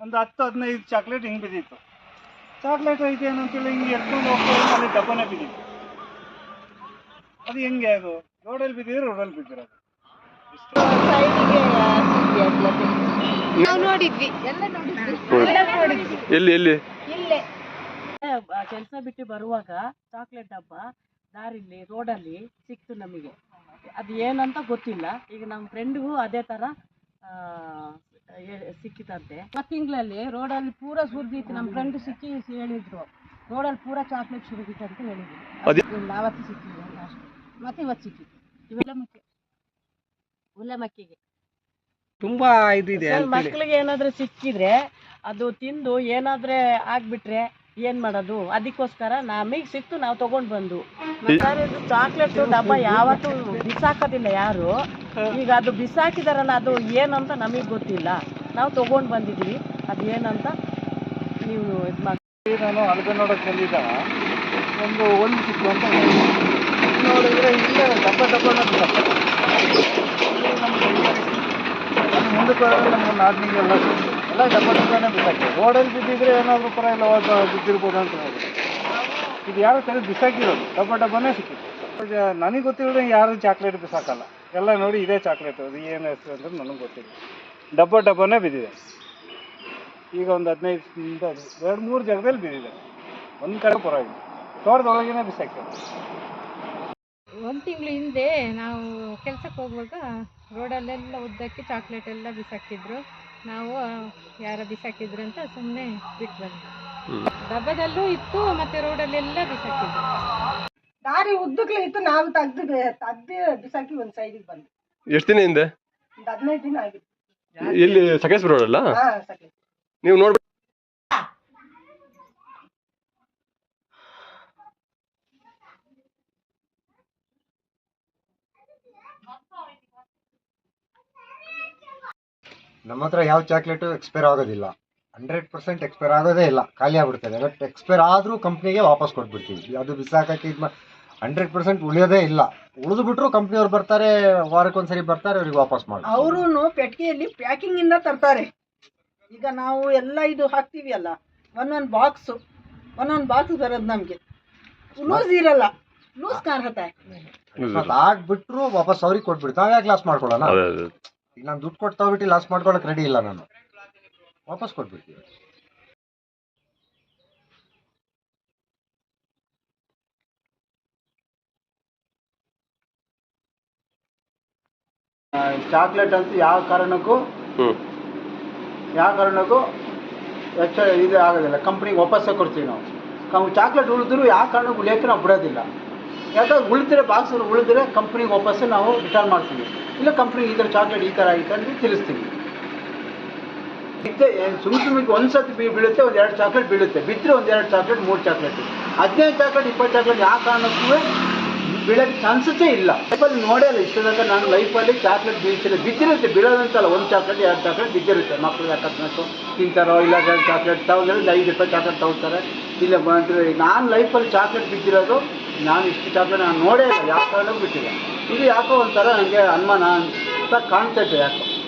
ಒಂದು ಹತ್ತು ಹದಿನೈದು ಚಾಕ್ಲೇಟ್ ಹಿಂಗೆ ಬಿದ್ದಿತ್ತು. ಚಾಕ್ಲೇಟ್ ಐತೆ ಏನಂತೇಳಿ ಹಿಂಗೆ ಎತ್ಕೊಂಡು ಹೋಗ್ತಾ ಇದ್ರೆ ಅಲ್ಲಿ ಡಬ್ಬನೇ ಬಿದ್ದಿತ್ತು. ಅದು ಹೆಂಗೆ ಅದು? ರೋಡಲ್ಲಿ ಬಿದ್ದಿದ್ರೆ ರೋಡಲ್ಲಿ ಬಿದ್ದಿರೋದು. ನಾವು ನೋಡಿದ್ವಿ. ಎಲ್ಲ ನೋಡಿದ್ವಿ. ಎಲ್ಲ ನೋಡಿದ್ವಿ. ಎಲ್ಲಿ ಎಲ್ಲಿ? ಇಲ್ಲೇ. ಕೆಲಸ ಬಿಟ್ಟು ಬರುವಾಗ ಚಾಕ್ಲೇಟ್ ಡಬ್ಬ ದಾರಿಲಿ ರೋಡಲ್ಲಿ ಸಿಕ್ತು ನಮಗೆ. ಅದು ಏನಂತ ಗೊತ್ತಿಲ್ಲ. ಈಗ ನಮ್ಮ ಫ್ರೆಂಡ್ಗೂ ಅದೇ ಥರ ಸಿಕ್ಕಿತಂತೆ ಆ ತಿಂಗಳಲ್ಲಿ ರೋಡಲ್ಲಿ ಪೂರ ಸುರಿದಿತ್ತು ನಮ್ಮ ಫ್ರೆಂಡ್ ಸಿಕ್ಕಿ ಹೇಳಿದ್ರು. ರೋಡಲ್ಲಿ ಪೂರ ಚಾಕ್ಲೇಟ್ ಸುರಿದಿತ್ತು ಅಂತ ಹೇಳಿದ್ರು. ಅವತ್ತು ಲಾಸ್ಟ್ ಮತ್ತೆ ಇವತ್ತು ಸಿಕ್ಕಿತ್ತು ಇವೆಲ್ಲ ಮುಖ್ಯ ಉಲ್ಲಮಕ್ಕಿಗೆ. ತುಂಬಾ ಇದಿದೆ ಮಕ್ಕಳಿಗೆ ಏನಾದ್ರೂ ಸಿಕ್ಕಿದ್ರೆ ಅದು ತಿಂದು ಏನಾದ್ರೆ ಆಗ್ಬಿಟ್ರೆ ಏನ್ ಮಾಡೋದು? ಅದಕ್ಕೋಸ್ಕರ ನಮಗೆ ಸಿಕ್ತು ನಾವು ತಗೊಂಡ್ ಬಂದು. ಚಾಕ್ಲೇಟ್ ಡಬ್ಬ ಯಾವತ್ತೂ ಬಿಸಾಕೋದಿಲ್ಲ ಯಾರು. ಈಗ ಅದು ಬಿಸಾಕಿದಾರಲ್ಲ, ಅದು ಏನಂತ ನಮಗೆ ಗೊತ್ತಿಲ್ಲ. ನಾವು ತಗೊಂಡ್ ಬಂದಿದ್ದೀವಿ ಅದು ಏನಂತ ನೀವು ಇದು ಮಾಡಿ ನಾನು ನೋಡೋಕೆ ಬಂದಿದ್ದ. ಒಂದು ಒಂದು ಸಿಕ್ಕು ಅಂತ. ನೋಡಿದ್ರೆ ಇಲ್ಲೇ ಡಬ್ಬ ಡಬ್ಬನ ಮುಂದಕ್ಕೆ ನಮ್ಮ. ಎಲ್ಲ ಡಬ್ಬ ಡಬ್ಬನೇ ಬಿಸಾಕಿ ರೋಡಲ್ಲಿ ಬಿದ್ದಿದ್ರೆ ಏನಾದರೂ ಪರ ಇಲ್ಲ ಹೋದ ಬಿದ್ದಿರ್ಬೋದು ಅಂತ ಇದು ಯಾರು ಸರಿ ಬಿಸಾಕಿರೋದು? ಡಬ್ಬ ಡಬ್ಬನೇ ಸಿಕ್ಕಿತ್ತು. ನನಗೆ ಗೊತ್ತಿಲ್ಲದೆ ಯಾರು ಚಾಕ್ಲೇಟ್ ಬಿಸಾಕಲ್ಲ. ಎಲ್ಲ ನೋಡಿ ಇದೇ ಚಾಕ್ಲೇಟ್ ಅದು ಏನು ಹೆಸರು ಅಂತ ನನಗೆ ಗೊತ್ತಿಲ್ಲ. ಡಬ್ಬ ಡಬ್ಬನೇ ಬಿದ್ದಿದೆ. ಈಗ ಒಂದು ಹದಿನೈದು ಎರಡು ಮೂರು ಜಾಗದಲ್ಲಿ ಬಿದ್ದಿದೆ. ಒಂದು ಕಡೆ ಪರವಾಗಿಲ್ಲ. ತೋಟದೊಳಗೇನೆ ಬಿಸಾಕಿದೆ ಒಂದು ತಿಂಗಳು ಹಿಂದೆ ನಾವು ಕೆಲಸಕ್ಕೆ ಹೋಗುವಾಗ ರೋಡಲ್ಲೆಲ್ಲ ಉದ್ದಕ್ಕೆ ಚಾಕ್ಲೇಟ್ ಎಲ್ಲ ಬಿಸಾಕಿದ್ರು. ನಾವು ಯಾರ ಬಿಸಾಕಿದ್ರು ಅಂತ ಸುಮ್ಮನೆ ಬಿಟ್ಟು ಬಂದ್ವಿ ಡಬ್ಬದಲ್ಲೂ ಇತ್ತು ಮತ್ತೆ ರೋಡಲ್ಲೆಲ್ಲ ಬಿಸಾಕಿದ್ರು. ದಾರಿ ಉದ್ದಕ್ಲೆ ಇತ್ತು ನಾವು ತೆಗ್ದು ತೆಗ್ದು ಬಿಸಾಕಿ ಒಂದ್ ಸೈಡಿಗೆ ಬಂದ್ವಿ. ಎಷ್ಟು ದಿನ ಹಿಂದೆ? ಒಂದು ಹದಿನೈದು ದಿನ ಆಗಿತ್ತು ಇಲ್ಲಿ ಸಕಲೇಶ್ಪುರ ರೋಡ್ ಅಲ್ಲ? ಹಾ ಸರಿ ನೀವು ನೋಡ್ ನಮ್ಮ ಹತ್ರ ಯಾವ ಚಾಕ್ಲೇಟು ಎಕ್ಸ್ಪೈರ್ ಆಗೋದಿಲ್ಲ. ಹಂಡ್ರೆಡ್ ಪರ್ಸೆಂಟ್ ಎಕ್ಸ್ಪೈರ್ ಆಗೋದೇ ಇಲ್ಲ. ಖಾಲಿ ಆಗ್ಬಿಡ್ತದೆ. ಬಟ್ ಎಕ್ಸ್ಪೈರ್ ಆದರೂ ಕಂಪ್ನಿಗೆ ವಾಪಸ್ ಕೊಟ್ಬಿಡ್ತೀವಿ. ಅದು ಬಿಸಾಕಕ್ಕೆ ಇದು ಹಂಡ್ರೆಡ್ ಪರ್ಸೆಂಟ್ ಉಳಿಯೋದೇ ಇಲ್ಲ. ಉಳಿದು ಬಿಟ್ರು ಕಂಪ್ನಿಯವ್ರು ಬರ್ತಾರೆ ವಾರಕ್ಕೊಂದ್ಸರಿ ಬರ್ತಾರೆ ಅವ್ರಿಗೆ ವಾಪಸ್ ಮಾಡಿ ಅವರು ಪೆಟ್ಟಿಗೆಯಲ್ಲಿ ಪ್ಯಾಕಿಂಗ್ ಇಂದ ತರ್ತಾರೆ. ಈಗ ನಾವು ಎಲ್ಲ ಇದು ಹಾಕ್ತೀವಿ ಅಲ್ಲ ಒಂದೊಂದು ಬಾಕ್ಸು ಒಂದೊಂದು ಬಾಕ್ಸ್ ಬರೋದು ನಮಗೆ. ಲೂಸ್ ಇರಲ್ಲ ಲೂಸ್ ಕಾಣುತ್ತೆ ಹಾಕ್ಬಿಟ್ರು ವಾಪಸ್ ಅವ್ರಿಗೆ ಕೊಟ್ಬಿಡ್ತೀವಿ. ನಾವ್ ಯಾಕೆ ಲಾಸ್ ಮಾಡ್ಕೊಳ್ಳೋಣ? ಈಗ ನಾನು ದುಡ್ಡು ಕೊಟ್ಟು ತಗೊಬಿಟ್ಟು ಲಾಸ್ ಮಾಡ್ಕೊಳಕ್ ರೆಡಿ ಇಲ್ಲ ನಾನು. ವಾಪಸ್ ಕೊಟ್ಬಿಡ್ತೀವಿ. ಚಾಕ್ಲೇಟ್ ಅಂತ ಯಾವ ಕಾರಣಕ್ಕೂ ಹ್ಮ್. ಯಾವ ಕಾರಣಕ್ಕೂ ಹೆಚ್ಚ ಇದು ಆಗೋದಿಲ್ಲ. ಕಂಪ್ನಿಗೆ ವಾಪಸ್ಸೇ ಕೊಡ್ತೀವಿ ನಾವು. ನಾವು ಚಾಕ್ಲೇಟ್ ಉಳಿದ್ರು ಯಾವ ಕಾರಣಕ್ಕೂ ಉಳಿಯೋಕ್ಕೆ ನಾವು ಬಿಡೋದಿಲ್ಲ. ಯಾಕಂದ್ರೆ ಉಳಿದ್ರೆ ಬಾಕ್ಸ್ ಉಳಿದ್ರೆ ಕಂಪ್ನಿಗೆ ವಾಪಸ್ಸು ನಾವು ರಿಟರ್ನ್ ಮಾಡ್ತೀವಿ. ಇಲ್ಲ ಕಂಪ್ನಿಗೆ ಈ ಥರ ಚಾಕ್ಲೇಟ್ ಈ ಥರ ಆಗಿದೆ ಅಂತ ತಿಳಿಸ್ತೀವಿ. ಬಿದ್ದೆ ಸುಮ್ ಸುಮ್ಮನೆ ಒಂದು ಸತಿ ಬೀ ಬೀಳುತ್ತೆ ಒಂದು ಎರಡು ಚಾಕ್ಲೇಟ್ ಬೀಳುತ್ತೆ. ಬಿದ್ದರೆ ಒಂದು ಎರಡು ಚಾಕ್ಲೇಟ್ ಮೂರು ಚಾಕ್ಲೇಟ್ ಹದಿನೈದು ಚಾಕ್ಲೇಟ್ ಇಪ್ಪತ್ತು ಚಾಕ್ಲೇಟ್ ಯಾವ ಕಾರಣಕ್ಕೂ ಬೀಳೋಕ್ಕೆ ಚಾನ್ಸಸ್ಸೇ ಇಲ್ಲ. ಲೈಫಲ್ಲಿ ನೋಡೇ ಇಲ್ಲ. ಇಷ್ಟು ತನಕ ನಾನು ಲೈಫಲ್ಲಿ ಚಾಕ್ಲೇಟ್ ಬೀಳ್ತಿಲ್ಲ ಬಿದ್ದಿರುತ್ತೆ, ಬೀಳೋದಂತಲ್ಲ, ಒಂದು ಚಾಕ್ಲೇಟ್ ಎರಡು ಚಾಕ್ಲೇಟ್ ಬಿದ್ದಿರುತ್ತೆ. ಮಕ್ಕಳು ಅಕಸ್ಮಾತು ತಿಂತಾರೋ, ಇಲ್ಲ ಚಾಕ್ಲೇಟ್ ತಗೊಂಡ್ರೆ ಐದು ರೂಪಾಯಿ ಚಾಕ್ಲೇಟ್ ತಗೊಳ್ತಾರೆ, ಇಲ್ಲ, ಬಂದರೆ ನಾನು ಲೈಫಲ್ಲಿ ಚಾಕ್ಲೇಟ್ ಬಿದ್ದಿರೋದು, ನಾನು ಇಷ್ಟು ಚಾಕ್ಲೇಟ್ ನಾನು ನೋಡೇ ಇಲ್ಲ. ಯಾವ ಕಾರಣಕ್ಕೂ ಬಿಟ್ಟಿಲ್ಲ. ಇದು ಯಾಕೋ ಒಂಥರ ನನಗೆ ಅನುಮಾನ ಅಂತ ಕಾಣ್ತೈತೆ ಯಾಕೋ.